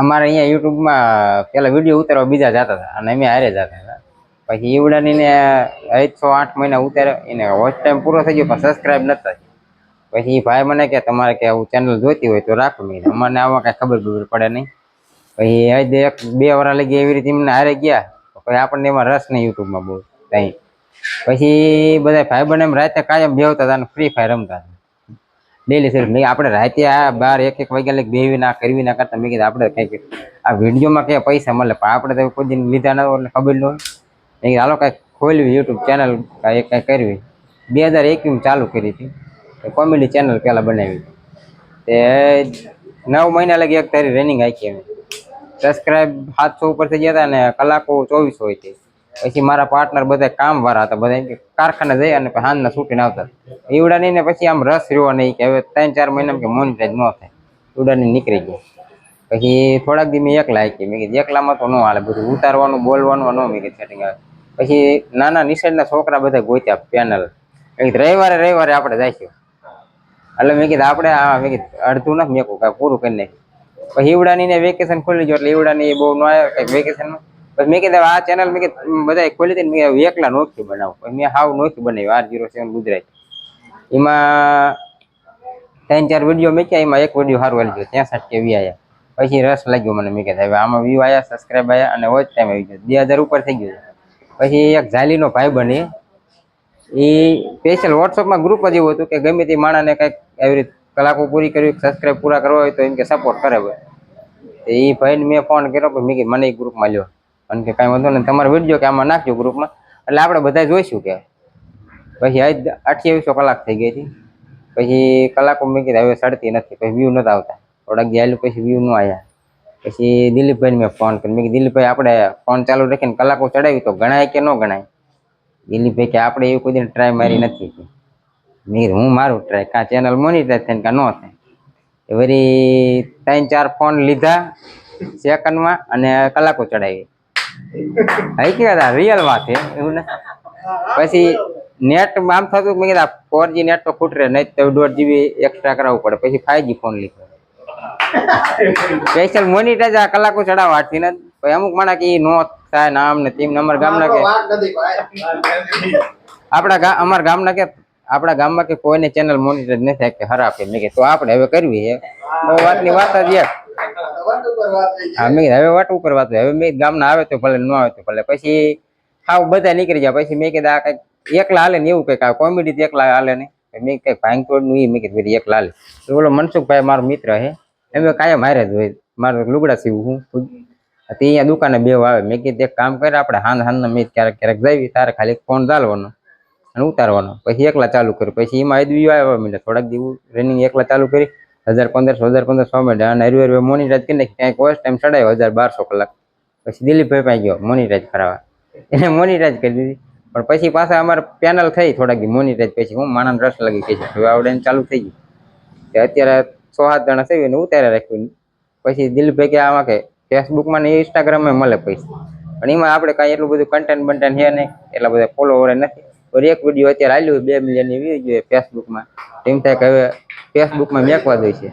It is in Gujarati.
અમારે અહીંયા યુટ્યુબમાં પેલા વીડિયો ઉતારવા બીજા જતા હતા અને અમે હારે જતા હતા. પછી ઈવડાની ને છ આઠ મહિના ઉતારે, એને વોચ ટાઈમ પૂરો થઈ ગયો, પણ સબસ્ક્રાઇબ નતા પછી એ ભાઈ મને કે, તમારે કે આવું ચેનલ જોઈતી હોય તો રાખો. મેં અમને આમાં કાંઈ ખબર ખબર પડે નહીં. પછી હજી એક બે વાર લગી એવી રીતે એમને હારે ગયા. પછી આપણને એમાં રસ નહીં યુટ્યુબમાં બહુ કંઈ પછી બધા ભાઈ બને એમ રાતે કાયમ બેવતા હતા અને ફ્રી ફાયર રમતા હતા. ડેલી સર્વિસ મેં આપણે રાતે આ બાર એક એક વાગ્યા લઈ બેવી ના, કરવી ના કરતા. મેં કીધું, આપણે કંઈક આ વિડીયોમાં ક્યાં પૈસા મળે, પણ આપણે તો કોઈ દિન લીધા ન હોય ખબર ન હોય. મેં કીધું, હાલો, કાંઈક ખોલવી યુટ્યુબ ચેનલ કાંઈ કાંઈ કરવી. બે હજાર એકવીમાં ચાલુ કરી હતી. કોમેડી ચેનલ પહેલાં બનાવી તે નવ મહિના લગી એક તારી રનિંગ આખી અમે સબસ્ક્રાઈબ સાતસો ઉપર થઈ ગયા હતા અને કલાકો ચોવીસો હોય છે પછી મારા પાર્ટનર બધા કામ વાળા હતા, બધા કારખાને જઈ અને હાંજના છૂટીને આવતા ઈવડા નહીં ને પછી આમ રસ રહ્યો નહીં કે હવે ત્રણ ચાર મહિના કે મોનિટાઈઝ ન થાય. ઈવડાની નીકળી ગયો. પછી થોડાક દી મેં એકલા હાકી મેં કીધું, એકલામાં તો ન હાલે, બધું ઉતારવાનું, બોલવાનું ન. મેં કીધું સેટિંગ આવે. પછી નાના નિશાળના છોકરા બધા ગોત્યા પેનલ મેં રવિવારે રવિવારે આપણે જઈશું. એટલે મેં કીધું, આપણે આ, મેં કીધું, અડધું નથી કાંઈ પૂરું કરી નાખ્યું પછી ઈવડાની ને વેકેશન ખોલી ગયો, એટલે ઈવડાની બહુ ન આવ્યો વેકેશનમાં પછી મેં કીધું, આ ચેનલ મેં કીધું બધા ખોલી મેં એકલા નોખી બનાવું. પછી મેં હાવ નોખી બનાવી આર જીરો સેવન ગુજરાત. એમાં ત્રણ ચાર વીડિયો મેક્યા, એમાં એક વીડિયો સારું આવી ગયો ત્યાં સાઠ કે વી આવ્યા પછી રસ લાગ્યો મને, મેં કીધું, હવે આમાં વ્યૂ આવ્યા સબસ્ક્રાઈબ આવ્યા અને વોચ ટાઈમ આવી ગયો. બે હજાર ઉપર થઈ ગયો પછી એક ઝાલીનો ભાઈ બને, એ સ્પેશિયલ વોટ્સઅપમાં ગ્રુપ જ એવું હતું કે ગમે તે માણસને કંઈક એવી રીતે કલાકો પૂરી કરવી સબસ્ક્રાઈબ પૂરા કરવા હોય તો એમ કે સપોર્ટ કરે એ ભાઈને મેં ફોન કર્યો કે મેં મને ગ્રુપમાં લ્યો. અને કે કાંઈ વાંધો નહીં. તમારો વીડિયો કે આમાં નાખજો ગ્રુપમાં. એટલે આપણે બધા જોઈશું કે. પછી આજ અઠ્યાવીસો કલાક થઈ ગઈ હતી. પછી કલાકો મેં કીધા, હવે સડતી નથી. પછી વ્યૂ નતા આવતા. થોડાક ગયેલું પછી વ્યૂ ન આવ્યા પછી દિલીપભાઈને મેં ફોન કર્યો. મેં દિલીપભાઈ, આપણે ફોન ચાલુ રાખીને કલાકો ચડાવી તો ગણાય કે ન ગણાય? દિલીપભાઈ કે, આપણે એવી કોઈ ટ્રાય મારી નથી મેં હું મારું ટ્રાય કાં ચેનલ મોનિટાઈઝ થાય કાં ન થાય? વળી ત્રણ ચાર ફોન લીધા સેકન્ડમાં અને કલાકો ચડાવી હકીકત રિયલ વાત છે એવું ને? પછી નેટ આમ થતું મેં કીધા ફોર જી નેટ તો ખૂટરે નહીં તો દોઢ જીબી એક્સ્ટ્રા કરાવવું પડે પછી ફાઈવ જી ફોન લીધો. સ્પેશિયલ મોનિટર આ કલાકો ચડાવવા હાટથી ને પછી અમુક માણા કે નો થાય ને આમ ને તેમ અમારા ગામના કે આપણા ગામ અમારા ગામના કે આપણા ગામમાં કે કોઈને ચેનલ મોનિટર નથી થાય કે હરાપ મેં કે તો આપણે હવે કરવી છે. બહુ વાતની વાત જ એક. હા, મેં હવે વાટ ઉપર વાત હવે મેં ગામના આવે તો ભલે ન આવે તો ભલે. પછી હાવ બધા નીકળી જાય પછી મેં કીધું, આ કંઈક એકલા હાલે ને એવું કંઈક, આ કોમેડી એકલા હાલે ને? મેં કંઈક ભાંગતોડનું ઈ. મેં કીધું એકલા હાલે. તો બોલો, મનસુખભાઈ મારો મિત્ર હે. એમ કાયમ હારે જ હોય. મારે લુગડા સીવું હું. તે અહીંયા દુકાને બે આવે. મેં કીધું, એક કામ કરે, આપણે હાંદ હાન મેં ક્યારેક ક્યારેક જાવી, તારે ખાલી ફોન ચાલવાનો અને ઉતારવાનો. પછી એકલા ચાલુ કર્યું પછી એમાં અદવી આવ્યા મને થોડાક દિવસ રનિંગ એકલા ચાલુ કરી. હજાર પંદરસો હજાર પંદરસો મિનિટ અને હરવે હરવે મોનિટાઈઝ કરી નાખી. ક્યાંક વર્ષ ટાઈમ ચડાવ્યો હજાર બારસો કલાક. પછી દિલીપભાઈ પાસે ગયો મોનિટાઈઝ કરાવવા એને મોનિટાઈઝ કરી દીધી. પણ પછી પાછા અમારે પેનલ થઈ થોડાક મોનિટાઈઝ પછી હું માણસ રસ લાગી ગઈ છે. હવે આવડે ચાલુ થઈ ગયું. કે અત્યારે સો સાત જણા થઈ ને ઉતારે રાખ્યું પછી દિલીપભાઈ કે આમાં કે ફેસબુકમાં ને ઇન્સ્ટાગ્રામમાં મળે પૈસા. પણ એમાં આપણે કાંઈ એટલું બધું કન્ટેન્ટ બન્ટેન્ટ છે નહીં. એટલા બધા ફોલોવર નથી. એક વીડિયો અત્યારે આવ્યું બે મિલિયનની વ્યૂ જોઈએ ફેસબુકમાં એમ થાય કે હવે ફેસબુકમાં મેકવા દે છે